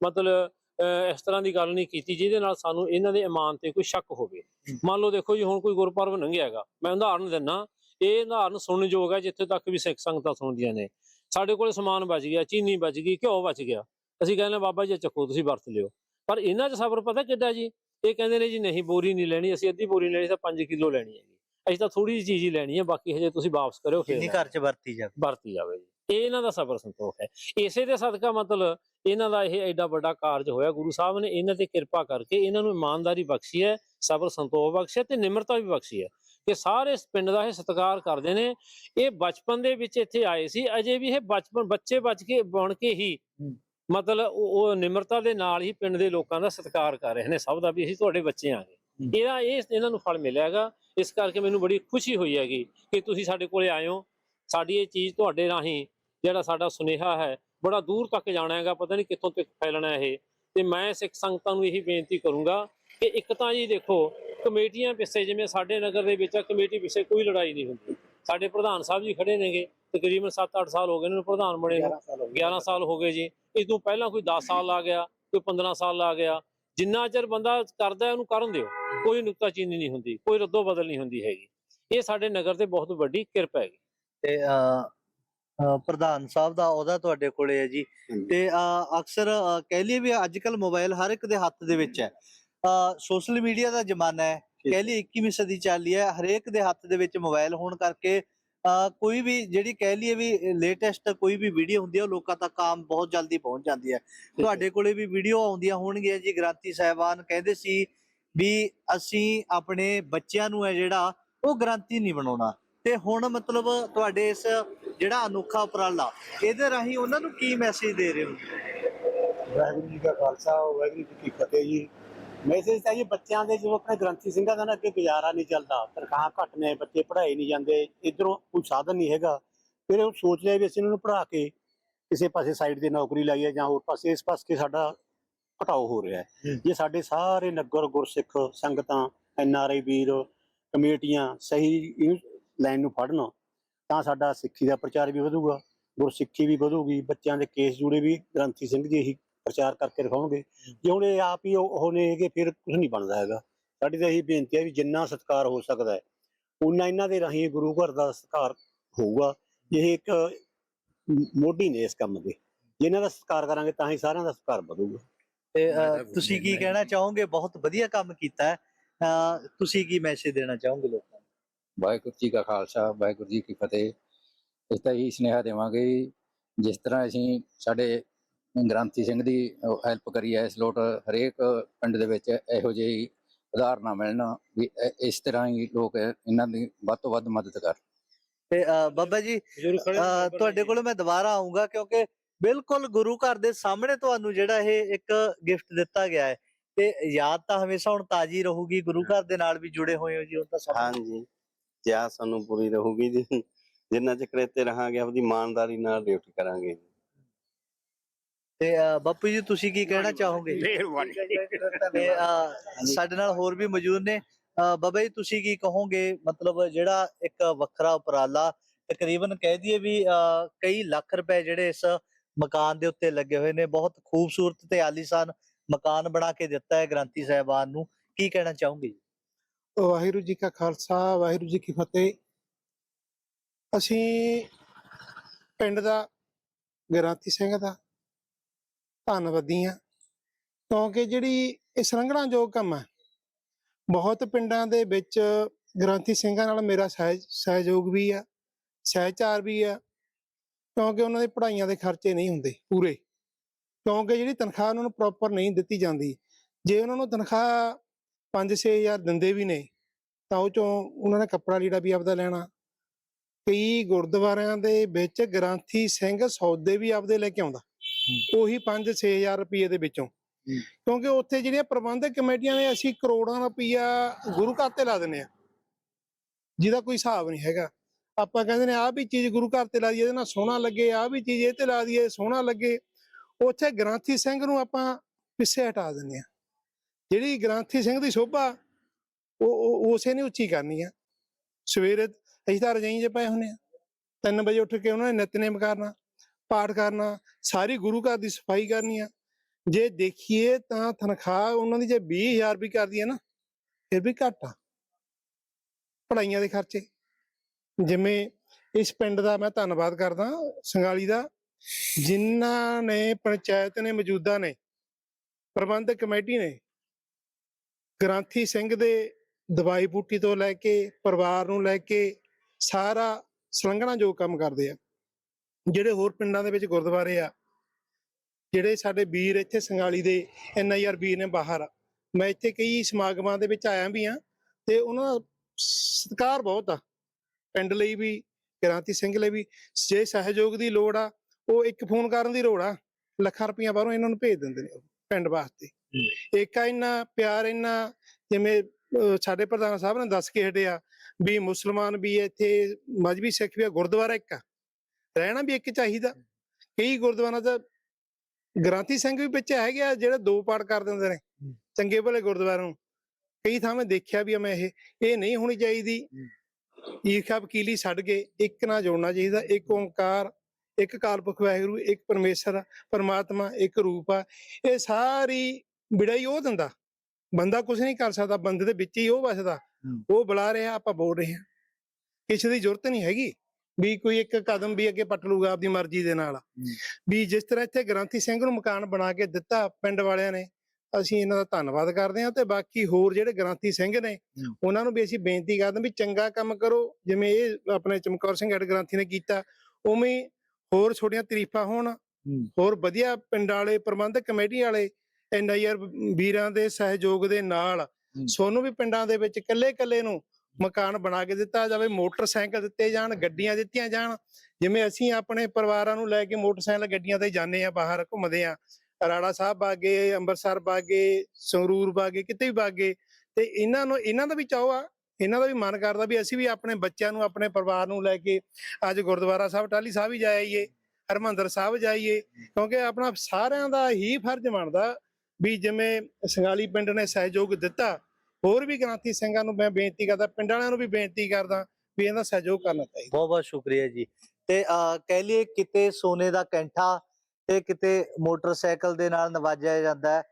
ਮਤਲਬ, ਅਹ, ਇਸ ਤਰ੍ਹਾਂ ਦੀ ਗੱਲ ਨਹੀਂ ਕੀਤੀ, ਜਿਹਦੇ ਨਾਲ ਸਾਨੂੰ ਇਹਨਾਂ ਦੇ ਇਮਾਨ ਤੇ ਕੋਈ ਸ਼ੱਕ ਹੋਵੇ। ਮੰਨ ਲਓ ਦੇਖੋ ਜੀ, ਹੁਣ ਕੋਈ ਗੁਰਪੁਰਬ ਲੰਘਿਆ ਹੈਗਾ। ਮੈਂ ਉਦਾਹਰਨ ਦਿੰਨਾ, ਇਹ ਉਦਾਹਰਨ ਸੁਣਨਯੋਗ ਹੈ, ਜਿੱਥੇ ਤੱਕ ਵੀ ਸਿੱਖ ਸੰਗਤਾਂ ਸੁਣਦੀਆਂ ਨੇ। ਸਾਡੇ ਕੋਲ ਸਮਾਨ ਬਚ ਗਿਆ, ਚੀਨੀ ਬਚ ਗਈ, ਘਿਓ ਬਚ ਗਿਆ। ਅਸੀਂ ਕਹਿੰਦੇ ਬਾਬਾ ਜੀ ਚੱਕੋ, ਤੁਸੀਂ ਵਰਤ ਲਿਓ। ਪਰ ਇਹਨਾਂ 'ਚ ਸਬਰ ਪਤਾ ਕਿੱਡਾ ਜੀ? ਇਹ ਕਹਿੰਦੇ ਨੇ ਜੀ ਨਹੀਂ ਬੋਰੀ ਨਹੀਂ ਲੈਣੀ ਅਸੀਂ ਅੱਧੀ ਬੋਰੀ ਲੈਣੀ ਤਾਂ 5 ਕਿਲੋ ਲੈਣੀ ਹੈਗੀ। ਅਸੀਂ ਤਾਂ ਥੋੜੀ ਜਿਹੀ ਚੀਜ਼ ਹੀ ਲੈਣੀ ਹੈ ਬਾਕੀ ਹਜੇ ਤੁਸੀਂ ਵਾਪਸ ਕਰਿਓ ਫਿਰ
ਜਿੰਨੀ ਘਰ 'ਚ ਵਰਤੀ ਜਾਵੇ?
ਵਰਤੀ ਜਾਵੇ ਜੀ। ਇਹ ਇਹਨਾਂ ਦਾ ਸਬਰ ਸੰਤੋਖ ਹੈ। ਇਸੇ ਦੇ ਸਦਕਾ ਮਤਲਬ ਇਹਨਾਂ ਦਾ ਇਹ ਐਡਾ ਵੱਡਾ ਕਾਰਜ ਹੋਇਆ ਗੁਰੂ ਸਾਹਿਬ ਨੇ ਇਹਨਾਂ ਤੇ ਕਿਰਪਾ ਕਰਕੇ ਇਹਨਾਂ ਨੂੰ ਇਮਾਨਦਾਰੀ ਬਖਸ਼ੀ ਹੈ ਸਬਰ ਸੰਤੋਖ ਬਖਸ਼ਿਆ ਤੇ ਨਿਮਰਤਾ ਵੀ ਬਖਸ਼ੀ ਹੈ ਕਿ ਸਾਰੇ ਇਸ ਪਿੰਡ ਦਾ ਇਹ ਸਤਿਕਾਰ ਕਰਦੇ ਨੇ। ਇਹ ਬਚਪਨ ਦੇ ਵਿੱਚ ਇੱਥੇ ਆਏ ਸੀ ਅਜੇ ਵੀ ਇਹ ਬਚਪਨ ਬੱਚੇ ਬਚ ਕੇ ਬਣ ਕੇ ਹੀ। ਮਤਲਬ ਉਹ ਨਿਮਰਤਾ ਦੇ ਨਾਲ ਹੀ ਪਿੰਡ ਦੇ ਲੋਕਾਂ ਦਾ ਸਤਿਕਾਰ ਕਰ ਰਹੇ ਨੇ ਸਭ ਦਾ ਵੀ ਅਸੀਂ ਤੁਹਾਡੇ ਬੱਚੇ ਆਂਗੇ ਇਹਦਾ ਇਹ ਇਹਨਾਂ ਨੂੰ ਫਲ ਮਿਲਿਆ ਹੈਗਾ। ਇਸ ਕਰਕੇ ਮੈਨੂੰ ਬੜੀ ਖੁਸ਼ੀ ਹੋਈ ਹੈਗੀ ਕਿ ਤੁਸੀਂ ਸਾਡੇ ਕੋਲੇ ਆਏ ਹੋ। ਸਾਡੀ ਇਹ ਚੀਜ਼ ਤੁਹਾਡੇ ਰਾਹੀਂ ਜਿਹੜਾ ਸਾਡਾ ਸੁਨੇਹਾ ਹੈ ਬੜਾ ਦੂਰ ਤੱਕ ਜਾਣਾ ਹੈਗਾ। ਪਤਾ ਨਹੀਂ ਕਿੱਥੋਂ ਤੱਕ ਫੈਲਣਾ ਇਹ। ਤੇ ਮੈਂ ਸਿੱਖ ਸੰਗਤਾਂ ਨੂੰ ਇਹੀ ਬੇਨਤੀ ਕਰੂੰਗਾ ਕਿ ਇੱਕ ਤਾਂ ਜੀ ਦੇਖੋ ਕਮੇਟੀਆਂ ਪਿੱਛੇ ਜਿਵੇਂ ਸਾਡੇ ਨਗਰ ਦੇ ਵਿੱਚ ਕਮੇਟੀ ਪਿੱਛੇ ਕੋਈ ਲੜਾਈ ਨਹੀਂ ਹੁੰਦੀ। ਸਾਡੇ ਪ੍ਰਧਾਨ ਸਾਹਿਬ ਜੀ ਖੜੇ ਨੇਗੇ ਤਕਰੀਬਨ 7-8 ਸਾਲ ਹੋ ਗਏ ਇਹਨਾਂ ਨੂੰ ਪ੍ਰਧਾਨ ਬਣੇ ਨੂੰ। 11 ਸਾਲ ਹੋ ਗਏ। ਜੀ। ਇਸ ਤੋਂ ਪਹਿਲਾਂ ਕੋਈ 10 ਸਾਲ ਲਾ ਗਿਆ ਕੋਈ 15 ਸਾਲ ਲਾ ਗਿਆ। ਜਿੰਨਾ ਚਿਰ ਬੰਦਾ ਕਰਦਾ ਉਹਨੂੰ ਕਰਨ ਦਿਓ। ਕੋਈ ਨੁਕਤਾਚੀਨੀ ਨਹੀਂ ਹੁੰਦੀ ਕੋਈ ਰੱਦੋ ਬਦਲ ਨਹੀਂ ਹੁੰਦੀ ਹੈਗੀ। ਇਹ ਸਾਡੇ ਨਗਰ ਤੇ ਬਹੁਤ ਵੱਡੀ ਕਿਰਪਾ ਹੈਗੀ।
ਤੇ ਪ੍ਰਧਾਨ ਸਾਹਿਬ ਦਾ ਉਹਦਾ ਤੁਹਾਡੇ ਕੋਲੇ ਹੈ ਜੀ। ਤੇ ਅਕਸਰ ਕਹਿ ਲਈਏ ਵੀ ਅੱਜ ਕੱਲ ਮੋਬਾਈਲ ਹਰ ਇੱਕ ਦੇ ਹੱਥ ਦੇ ਵਿੱਚ ਹੈ। ਸੋਸ਼ਲ ਮੀਡੀਆ ਦਾ ਜ਼ਮਾਨਾ ਹੈ। ਕਹਿ ਲਈਏ 21ਵੀਂ ਸਦੀ ਚੱਲ ਰਹੀ ਹੈ ਹਰੇਕ ਦੇ ਹੱਥ ਦੇ ਵਿੱਚ ਮੋਬਾਈਲ ਹੋਣ ਕਰਕੇ ਕੋਈ ਵੀ ਜਿਹੜੀ ਕਹਿ ਲਈਏ ਵੀ ਲੇਟੈਸਟ ਕੋਈ ਵੀ ਵੀਡੀਓ ਹੁੰਦੀ ਹੈ ਉਹ ਲੋਕਾਂ ਤੱਕ ਆਮ ਬਹੁਤ ਜਲਦੀ ਪਹੁੰਚ ਜਾਂਦੀ ਹੈ। ਤੁਹਾਡੇ ਕੋਲੇ ਵੀ ਵੀਡੀਓ ਆਉਂਦੀਆਂ ਹੋਣਗੀਆਂ ਜੀ ਗ੍ਰਾਂਤੀ ਸਾਹਿਬਾਨ ਕਹਿੰਦੇ ਸੀ ਵੀ ਅਸੀਂ ਆਪਣੇ ਬੱਚਿਆਂ ਨੂੰ ਹੈ ਜਿਹੜਾ ਉਹ ਗ੍ਰਾਂਤੀ ਨਹੀਂ ਬਣਾਉਣਾ। ਤੇ ਹੁਣ ਮਤਲਬ ਤੁਹਾਡੇ ਇਸ ਜਿਹੜਾ ਅਨੋਖਾ ਉਪਰਾਲਾ ਇਹਦੇ ਰਾਹੀਂ ਉਹਨਾਂ ਨੂੰ ਕੀ ਮੈਸੇਜ ਦੇ ਰਹੇ ਹੋ?
ਵਾਹਿਗੁਰੂ ਜੀ ਕਾ ਖਾਲਸਾ ਵਾਹਿਗੁਰੂ ਜੀ ਕੀ ਫਤਿਹ ਜੀ। ਮੈਸੇਜ ਤਾਂ ਇਹ ਬੱਚਿਆਂ ਦੇ ਜਦੋਂ ਆਪਣੇ ਗ੍ਰੰਥੀ ਸਿੰਘਾਂ ਦਾ ਨਾ ਅੱਗੇ ਗੁਜ਼ਾਰਾ ਨਹੀਂ ਚੱਲਦਾ ਤਨਖਾਹਾਂ ਘੱਟ ਨੇ ਬੱਚੇ ਪੜ੍ਹਾਈ ਨਹੀਂ ਜਾਂਦੇ ਇਧਰੋਂ ਕੋਈ ਸਾਧਨ ਨਹੀਂ ਹੈਗਾ। ਫਿਰ ਉਹ ਸੋਚ ਲਿਆ ਵੀ ਅਸੀਂ ਇਹਨਾਂ ਨੂੰ ਪੜ੍ਹਾ ਕੇ ਕਿਸੇ ਪਾਸੇ ਸਾਈਡ ਤੇ ਨੌਕਰੀ ਲਾਈਏ ਜਾਂ ਹੋਰ ਪਾਸੇ ਇਸ ਪਾਸੇ ਸਾਡਾ ਘਟਾਓ ਹੋ ਰਿਹਾ ਹੈ। ਜੇ ਸਾਡੇ ਸਾਰੇ ਨਗਰ ਗੁਰਸਿੱਖ ਸੰਗਤਾਂ ਐਨ ਆਰ ਆਈ ਵੀਰ ਕਮੇਟੀਆਂ ਸਹੀ ਲਾਈਨ ਨੂੰ ਫੜਨ ਤਾਂ ਸਾਡਾ ਸਿੱਖੀ ਦਾ ਪ੍ਰਚਾਰ ਵੀ ਵਧੂਗਾ ਗੁਰਸਿੱਖੀ ਵੀ ਵਧੂਗੀ ਬੱਚਿਆਂ ਦੇ ਕੇਸ ਜੁੜੇ ਵੀ ਗ੍ਰੰਥੀ ਸਿੰਘ ਜੀ ਇਹੀ ਪ੍ਰਚਾਰ ਕਰਕੇ ਦਿਖਾਉਣਗੇ ਜੇ ਹੁਣ ਇਹ ਆਪ ਹੀ ਉਹ ਨੇ ਹੈਗੇ ਫਿਰ ਕੁਝ ਨਹੀਂ ਬਣਦਾ ਹੈਗਾ। ਸਾਡੀ ਤਾਂ ਇਹੀ ਬੇਨਤੀ ਹੈ ਵੀ ਜਿੰਨਾ ਸਤਿਕਾਰ ਹੋ ਸਕਦਾ ਹੈ ਉਨਾ ਇਹਨਾਂ ਦੇ ਰਾਹੀਂ ਗੁਰੂ ਘਰ ਦਾ ਸਤਿਕਾਰ ਹੋਊਗਾ। ਇਹ ਇੱਕ ਮੋਢੀ ਨੇ ਇਸ ਕੰਮ ਦੇ। ਜੇ ਇਹਨਾਂ ਦਾ ਸਤਿਕਾਰ ਕਰਾਂਗੇ ਤਾਂ ਹੀ ਸਾਰਿਆਂ ਦਾ ਸਤਿਕਾਰ ਵਧੂਗਾ।
ਤੇ ਤੁਸੀਂ ਕੀ ਕਹਿਣਾ ਚਾਹੋਗੇ? ਬਹੁਤ ਵਧੀਆ ਕੰਮ ਕੀਤਾ ਹੈ। ਤੁਸੀਂ ਕੀ ਮੈਸੇਜ ਦੇਣਾ ਚਾਹੋਗੇ ਲੋਕਾਂ ਨੂੰ?
ਵਾਹਿਗੁਰੂ ਜੀ ਕਾ ਖਾਲਸਾ ਵਾਹਿਗੁਰੂ ਜੀ ਕੀ ਫਤਿਹ। ਇਸ ਤਾਂ ਇਹੀ ਸੁਨੇਹਾ ਦੇਵਾਂਗੇ ਜਿਸ ਤਰ੍ਹਾਂ ਅਸੀਂ ਸਾਡੇ ਗ੍ਰਾਂਥੀ ਸਿੰਘ ਦੀ ਹੈਲਪ ਕਰੀ ਹੈ ਇਸ ਲੋਟ। ਹਰੇਕ ਪਿੰਡ ਦੇ ਵਿੱਚ ਇਹੋ ਜਿਹੀ ਉਦਾਹਰਨਾਂ ਮਿਲਣ ਵੀ ਇਸ ਤਰ੍ਹਾਂ ਹੀ ਲੋਕ ਇਹਨਾਂ ਦੀ ਵੱਧ ਤੋਂ ਵੱਧ ਮਦਦ ਕਰਨ।
ਤੇ ਬਾਬਾ ਜੀ ਤੁਹਾਡੇ ਕੋਲ ਮੈਂ ਦੁਬਾਰਾ ਆਉਂਗਾ ਕਿਉਂਕਿ ਬਿਲਕੁਲ ਗੁਰੂ ਘਰ ਦੇ ਸਾਹਮਣੇ ਤੁਹਾਨੂੰ ਜਿਹੜਾ ਇਹ ਇੱਕ ਗਿਫਟ ਦਿੱਤਾ ਗਿਆ ਹੈ। ਤੇ ਯਾਦ ਤਾਂ ਹਮੇਸ਼ਾ ਹੁਣ ਤਾਜ਼ੀ ਰਹੂਗੀ ਗੁਰੂ ਘਰ ਦੇ ਨਾਲ ਵੀ ਜੁੜੇ ਹੋਏ ਹੋ ਜੀ ਹੁਣ ਤਾਂ ਸਭ
ਹਾਂਜੀ ਯਾਦ ਸਾਨੂੰ ਪੂਰੀ ਰਹੂਗੀ ਜੀ। ਜਿੰਨਾ ਚਿਰ ਇੱਥੇ ਰਹਾਂਗੇ ਆਪਦੀ ਇਮਾਨਦਾਰੀ ਨਾਲ ਡਿਊਟੀ ਕਰਾਂਗੇ। ਜੀ
ਤੇ ਅ, ਬਾਪੂ ਜੀ ਤੁਸੀਂ ਕੀ ਕਹਿਣਾ ਚਾਹੋਗੇ? ਤੇ ਅ, ਸਾਡੇ ਨਾਲ ਹੋਰ ਵੀ ਮੌਜੂਦ ਨੇ। ਅ, ਬਾਬਾ ਜੀ ਤੁਸੀਂ ਕੀ ਕਹੋਗੇ? ਮਤਲਬ ਜਿਹੜਾ ਇੱਕ ਵੱਖਰਾ ਉਪਰਾਲਾ ਤਕਰੀਬਨ ਕਹਿ ਦਈਏ ਵੀ ਅ, ਕਈ ਲੱਖ ਰੁਪਏ ਜਿਹੜੇ ਇਸ ਮਕਾਨ ਦੇ ਉੱਤੇ ਲੱਗੇ ਹੋਏ ਨੇ ਬਹੁਤ ਖੂਬਸੂਰਤ ਤੇ ਆਲੀਸ਼ਾਨ ਮਕਾਨ ਬਣਾ ਕੇ ਦਿੱਤਾ ਹੈ ਗ੍ਰੰਥੀ ਸਾਹਿਬਾਨ ਨੂੰ। ਕੀ ਕਹਿਣਾ ਚਾਹੋਗੇ ਜੀ?
ਵਾਹਿਗੁਰੂ ਜੀ ਕਾ ਖਾਲਸਾ ਵਾਹਿਗੁਰੂ ਜੀ ਕੀ ਫਤਿਹ। ਅਸੀਂ ਪਿੰਡ ਦਾ ਗ੍ਰਾਂਤੀ ਸਿੰਘ ਦਾ ਧੰਨਵਾਦੀ ਹਾਂ ਕਿਉਂਕਿ ਜਿਹੜੀ ਇਹ ਸੰਰੰਗਣਾਯੋਗ ਕੰਮ ਹੈ, ਬਹੁਤ ਪਿੰਡਾਂ ਦੇ ਵਿੱਚ ਗ੍ਰਾਂਤੀ ਸਿੰਘਾਂ ਨਾਲ ਮੇਰਾ ਸਹਿਜ, ਸਹਿਯੋਗ ਵੀ ਆ ਸਹਿਚਾਰ ਵੀ ਆ ਕਿਉਂਕਿ ਉਹਨਾਂ ਦੇ ਪੜ੍ਹਾਈਆਂ ਦੇ ਖਰਚੇ ਨਹੀਂ ਹੁੰਦੇ ਪੂਰੇ, ਕਿਉਂਕਿ ਜਿਹੜੀ ਤਨਖਾਹ ਉਹਨਾਂ ਨੂੰ ਪ੍ਰੋਪਰ ਨਹੀਂ ਦਿੱਤੀ ਜਾਂਦੀ, ਜੇ ਉਹਨਾਂ ਨੂੰ ਤਨਖਾਹ 5-6000 ਦਿੰਦੇ ਵੀ ਨੇ, ਤਾਂ ਉਹ ਚੋਂ ਉਹਨਾਂ ਨੇ ਕੱਪੜਾ ਲੀੜਾ ਵੀ ਆਪਦਾ ਲੈਣਾ, ਕਈ ਗੁਰਦੁਆਰਿਆਂ ਦੇ ਵਿੱਚ ਗ੍ਰਾਂਥੀ ਸਿੰਘ ਸੌਦੇ ਵੀ ਆਪਦੇ ਲੈ ਕੇ ਆਉਂਦਾ। ਉਹੀ 5-6000 ਰੁਪਏ ਦੇ ਵਿੱਚੋਂ। ਕਿਉਂਕਿ ਉੱਥੇ ਜਿਹੜੀਆਂ ਪ੍ਰਬੰਧਕ ਕਮੇਟੀਆਂ ਨੇ ਅਸੀਂ ਕਰੋੜਾਂ ਰੁਪਈਆ ਗੁਰੂ ਘਰ ਤੇ ਲਾ ਦਿੰਦੇ ਆ ਜਿਹਦਾ ਕੋਈ ਹਿਸਾਬ ਨਹੀਂ ਹੈਗਾ। ਆਪਾਂ ਕਹਿੰਦੇ ਨੇ ਆਹ ਵੀ ਚੀਜ਼ ਗੁਰੂ ਘਰ ਤੇ ਲਾ ਦਈਏ ਇਹਦੇ ਨਾਲ ਸੋਹਣਾ ਲੱਗੇ ਆਹ ਵੀ ਚੀਜ਼ ਇਹ ਤੇ ਲਾ ਦਈਏ ਸੋਹਣਾ ਲੱਗੇ। ਉੱਥੇ ਗ੍ਰਾਂਥੀ ਸਿੰਘ ਨੂੰ ਆਪਾਂ ਪਿੱਛੇ ਹਟਾ ਦਿੰਦੇ ਆ ਜਿਹੜੀ ਗ੍ਰਾਂਥੀ ਸਿੰਘ ਦੀ ਸ਼ੋਭਾ ਉਹ ਉਹ- ਉਸੇ ਨੇ ਉੱਚੀ ਕਰਨੀ ਆ। ਸਵੇਰੇ ਅਸੀਂ ਤਾਂ ਰਜਾਈ 'ਚ ਪਏ ਹੁੰਨੇ ਆ 3 ਵਜੇ ਉੱਠ ਕੇ ਉਹਨਾਂ ਨੇ ਨਿਤਨੇਮ ਕਰਨਾ। ਪਾਠ ਕਰਨਾ, ਸਾਰੀ ਗੁਰੂ ਘਰ ਦੀ ਸਫ਼ਾਈ ਕਰਨੀ ਆ। ਜੇ ਦੇਖੀਏ ਤਾਂ ਤਨਖਾਹ ਉਹਨਾਂ ਦੀ ਜੇ 20000 ਵੀ ਕਰਦੀ ਹੈ ਨਾ, ਫਿਰ ਵੀ ਘੱਟ ਆ। ਪੜਾਈਆਂ ਦੇ ਖਰਚੇ। ਜਿਵੇਂ ਇਸ ਪਿੰਡ ਦਾ ਮੈਂ ਧੰਨਵਾਦ ਕਰਦਾ, ਸੰਗਾਲੀ ਦਾ, ਜਿਨ੍ਹਾਂ ਨੇ ਪੰਚਾਇਤ ਨੇ, ਮੌਜੂਦਾ ਨੇ, ਪ੍ਰਬੰਧਕ ਕਮੇਟੀ ਨੇ, ਗ੍ਰਾਂਥੀ ਸਿੰਘ ਦੇ ਦਵਾਈ ਬੂਟੀ ਤੋਂ ਲੈ ਕੇ, ਪਰਿਵਾਰ ਨੂੰ ਲੈ ਕੇ ਸਾਰਾ ਸਲੰਘਣਾ ਜੋ ਕੰਮ ਕਰਦੇ ਆ। ਜਿਹੜੇ ਹੋਰ ਪਿੰਡਾਂ ਦੇ ਵਿੱਚ ਗੁਰਦੁਆਰੇ ਆ ਜਿਹੜੇ ਸਾਡੇ ਵੀਰ ਇੱਥੇ ਸੰਗਾਲੀ ਦੇ ਐਨਆਈਆਰ ਵੀਰ ਨੇ ਬਾਹਰ ਮੈਂ ਇੱਥੇ ਕਈ ਸਮਾਗਮਾਂ ਦੇ ਵਿੱਚ ਆਇਆ ਵੀ ਆ ਤੇ ਉਹਨਾਂ ਦਾ ਸਤਿਕਾਰ ਬਹੁਤ ਆ। ਪਿੰਡ ਲਈ ਵੀ ਕ੍ਰਾਂਤੀ ਸਿੰਘ ਲਈ ਵੀ ਜੇ ਸਹਿਯੋਗ ਦੀ ਲੋੜ ਆ ਉਹ ਇੱਕ ਫੋਨ ਕਰਨ ਦੀ ਲੋੜ ਆ ਲੱਖਾਂ ਰੁਪਈਆ ਬਾਹਰੋਂ ਇਹਨਾਂ ਨੂੰ ਭੇਜ ਦਿੰਦੇ ਨੇ ਪਿੰਡ ਵਾਸਤੇ। ਇੱਕ ਆ ਇੰਨਾ ਪਿਆਰ ਇੰਨਾ ਜਿਵੇਂ ਸਾਡੇ ਪ੍ਰਧਾਨ ਸਾਹਿਬ ਨੇ ਦੱਸ ਕੇ ਹਟਿਆ ਵੀ ਮੁਸਲਮਾਨ ਵੀ ਇੱਥੇ ਮਜਬੀ ਸਿੱਖ ਵੀ ਗੁਰਦੁਆਰਾ ਇੱਕ ਆ। ਰਹਿਣਾ ਵੀ ਇੱਕ ਚਾਹੀਦਾ। ਕਈ ਗੁਰਦੁਆਰਾ ਦਾ ਗ੍ਰਾਂਥੀ ਸਿੰਘ ਵੀ ਵਿੱਚ ਹੈਗੇ ਆ ਜਿਹੜੇ ਦੋ ਪਾਠ ਕਰ ਦਿੰਦੇ ਨੇ। ਚੰਗੇ ਭਲੇ ਗੁਰਦੁਆਰਿਆਂ ਨੂੰ। ਕਈ ਥਾਵੇਂ ਦੇਖਿਆ ਵੀ ਮੈਂ ਇਹ ਇਹ ਨਹੀਂ ਹੋਣੀ ਚਾਹੀਦੀ। ਈਰਖਾ ਵਕੀਲੀ ਛੱਡ ਕੇ ਇੱਕ ਨਾਲ ਜੋੜਨਾ ਚਾਹੀਦਾ। ਇੱਕ ਓੰਕਾਰ ਇੱਕ ਕਾਲਪੁਰਖ ਵਾਹਿਗੁਰੂ ਇੱਕ ਪਰਮੇਸ਼ਰ ਪਰਮਾਤਮਾ ਇੱਕ ਰੂਪ ਆ। ਇਹ ਸਾਰੀ ਵਿੜਾਈ ਉਹ ਦਿੰਦਾ। ਬੰਦਾ ਕੁਝ ਨਹੀਂ ਕਰ ਸਕਦਾ। ਬੰਦੇ ਦੇ ਵਿੱਚ ਹੀ ਉਹ ਵਸਦਾ। ਉਹ ਬੁਲਾ ਰਿਹਾ ਆਪਾਂ ਬੋਲ ਰਹੇ ਹਾਂ। ਕਿਸੇ ਦੀ ਜ਼ਰੂਰਤ ਨਹੀਂ ਹੈਗੀ। ਵੀ ਕੋਈ ਇੱਕ ਕਦਮ ਵੀ ਅੱਗੇ ਪੱਟ ਲੂਗਾ ਆਪਦੀ ਮਰਜ਼ੀ ਦੇ ਨਾਲ। ਵੀ ਜਿਸ ਤਰ੍ਹਾਂ ਇੱਥੇ ਗ੍ਰਾਂਥੀ ਸਿੰਘ ਨੂੰ ਮਕਾਨ ਬਣਾ ਕੇ ਦਿੱਤਾ ਪਿੰਡ ਵਾਲਿਆਂ ਨੇ ਅਸੀਂ ਇਹਨਾਂ ਦਾ ਧੰਨਵਾਦ ਕਰਦੇ ਹਾਂ ਤੇ ਬਾਕੀ ਹੋਰ ਜਿਹੜੇ ਗ੍ਰਾਂਥੀ ਸਿੰਘ ਨੇ ਉਹਨਾਂ ਨੂੰ ਵੀ ਅਸੀਂ ਬੇਨਤੀ ਕਰਦੇ ਹਾਂ ਵੀ ਚੰਗਾ ਕੰਮ ਕਰੋ ਜਿਵੇਂ ਇਹ ਆਪਣੇ ਚਮਕੌਰ ਸਿੰਘ ਹੈਡ ਗ੍ਰਾਂਥੀ ਨੇ ਕੀਤਾ ਉਵੇਂ ਹੋਰ ਛੋਟੀਆਂ ਤਰੀਫਾਂ ਹੋਣ ਹੋਰ ਵਧੀਆ ਪਿੰਡ ਵਾਲੇ ਪ੍ਰਬੰਧਕ ਕਮੇਟੀ ਵਾਲੇ ਐਨਆਈਆਰ ਵੀਰਾਂ ਦੇ ਸਹਿਯੋਗ ਦੇ ਨਾਲ ਸੋਨੂੰ ਵੀ ਪਿੰਡਾਂ ਦੇ ਵਿੱਚ ਇਕੱਲੇ ਇਕੱਲੇ ਨੂੰ ਮਕਾਨ ਬਣਾ ਕੇ ਦਿੱਤਾ ਜਾਵੇ, ਮੋਟਰਸਾਈਕਲ ਦਿੱਤੇ ਜਾਣ, ਗੱਡੀਆਂ ਦਿੱਤੀਆਂ ਜਾਣ। ਜਿਵੇਂ ਅਸੀਂ ਆਪਣੇ ਪਰਿਵਾਰਾਂ ਨੂੰ ਲੈ ਕੇ ਮੋਟਰਸਾਈਕਲ ਗੱਡੀਆਂ ਤੇ ਜਾਂਦੇ ਆ ਬਾਹਰ ਘੁੰਮਦੇ ਆ ਰਾੜਾ ਸਾਹਿਬ ਬਾਗੇ, ਅੰਮ੍ਰਿਤਸਰ ਬਾਗੇ, ਸੰਗਰੂਰ ਬਾਗੇ, ਕਿਤੇ ਵੀ ਬਾਗੇ, ਤੇ ਇਹਨਾਂ ਨੂੰ, ਇਹਨਾਂ ਦਾ ਵੀ ਚਾਹੋ ਆ, ਇਹਨਾਂ ਦਾ ਵੀ ਮਨ ਕਰਦਾ ਵੀ ਅਸੀਂ ਵੀ ਆਪਣੇ ਬੱਚਿਆਂ ਨੂੰ, ਆਪਣੇ ਪਰਿਵਾਰ ਨੂੰ ਲੈ ਕੇ ਅੱਜ ਗੁਰਦੁਆਰਾ ਸਾਹਿਬ ਟਾਲੀ ਸਾਹਿਬ ਵੀ ਜਾਈਏ ਹਰਮੰਦਰ ਸਾਹਿਬ ਜਾਈਏ, ਕਿਉਂਕਿ ਆਪਣਾ ਸਾਰਿਆਂ ਦਾ ਹੀ ਫਰਜ਼ ਬਣਦਾ ਵੀ ਜਿਵੇਂ ਸੰਗਾਲੀ ਪਿੰਡ ਨੇ ਸਹਿਯੋਗ ਦਿੱਤਾ ਹੋਰ ਵੀ ਗ੍ਰਾਂਤੀ ਸਿੰਘਾਂ ਨੂੰ ਮੈਂ ਬੇਨਤੀ ਕਰਦਾ, ਪਿੰਡ ਵਾਲਿਆਂ ਨੂੰ ਵੀ ਬੇਨਤੀ ਕਰਦਾ ਵੀ ਇਹਦਾ ਸਹਿਯੋਗ ਕਰਨਾ ਚਾਹੀਦਾ।
ਬਹੁਤ ਬਹੁਤ ਸ਼ੁਕਰੀਆ ਜੀ। ਤੇ ਕਹਿ ਲਈਏ ਕਿਤੇ ਸੋਨੇ ਦਾ ਕੈਂਠਾ ਤੇ ਕਿਤੇ ਮੋਟਰਸਾਈਕਲ ਦੇ ਨਾਲ ਨਵਾਜਿਆ ਜਾਂਦਾ ਹੈ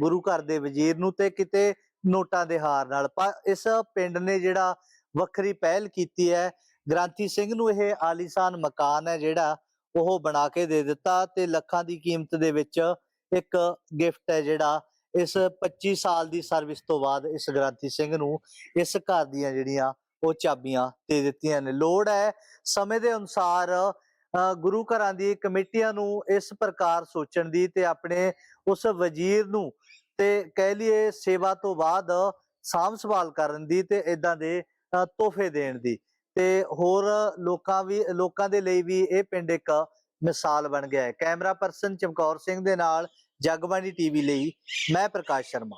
ਗੁਰੂ ਘਰ ਦੇ ਵਜ਼ੀਰ ਨੂੰ ਤੇ ਕਿਤੇ ਨੋਟਾਂ ਦੇ ਹਾਰ ਨਾਲ। ਪਰ ਇਸ ਪਿੰਡ ਨੇ ਜਿਹੜਾ ਵੱਖਰੀ ਪਹਿਲ ਕੀਤੀ ਹੈ, ਗ੍ਰਾਂਥੀ ਸਿੰਘ ਨੂੰ ਇਹ ਆਲੀਸ਼ਾਨ ਮਕਾਨ ਹੈ ਜਿਹੜਾ ਉਹ ਬਣਾ ਕੇ ਦੇ ਦਿੱਤਾ ਤੇ ਲੱਖਾਂ ਦੀ ਕੀਮਤ ਦੇ ਵਿੱਚ ਇੱਕ ਗਿਫਟ ਹੈ ਜਿਹੜਾ ਇਸ 25 ਸਾਲ ਦੀ ਸਰਵਿਸ ਤੋਂ ਬਾਅਦ ਇਸ ਗ੍ਰਾਂਥੀ ਸਿੰਘ ਨੂੰ ਇਸ ਘਰ ਦੀਆਂ ਜਿਹੜੀਆਂ ਉਹ ਚਾਬੀਆਂ ਦੇ ਦਿੱਤੀਆਂ ਨੇ। ਲੋੜ ਹੈ ਸਮੇਂ ਦੇ ਅਨੁਸਾਰ ਗੁਰੂ ਘਰਾਂ ਦੀ ਕਮੇਟੀਆਂ ਨੂੰ ਇਸ ਪ੍ਰਕਾਰ ਸੋਚਣ ਦੀ ਤੇ ਆਪਣੇ ਉਸ ਵਜ਼ੀਰ ਨੂੰ ਤੇ ਕਹਿ ਲਈਏ ਸੇਵਾ ਤੋਂ ਬਾਅਦ ਸਾਂਭ ਸੰਭਾਲ ਕਰਨ ਦੀ ਤੇ ਇਦਾਂ ਦੇ ਤੋਹਫੇ ਦੇਣ ਦੀ। ਤੇ ਹੋਰ ਲੋਕਾਂ ਵੀ, ਲੋਕਾਂ ਦੇ ਲਈ ਵੀ ਇਹ ਪਿੰਡ ਇੱਕ ਮਿਸਾਲ ਬਣ ਗਿਆ ਹੈ। ਕੈਮਰਾ ਪਰਸਨ ਚਮਕੌਰ ਸਿੰਘ ਦੇ ਨਾਲ ਜਗਬਾਣੀ ਟੀਵੀ ਲਈ ਮੈਂ ਪ੍ਰਕਾਸ਼ ਸ਼ਰਮਾ।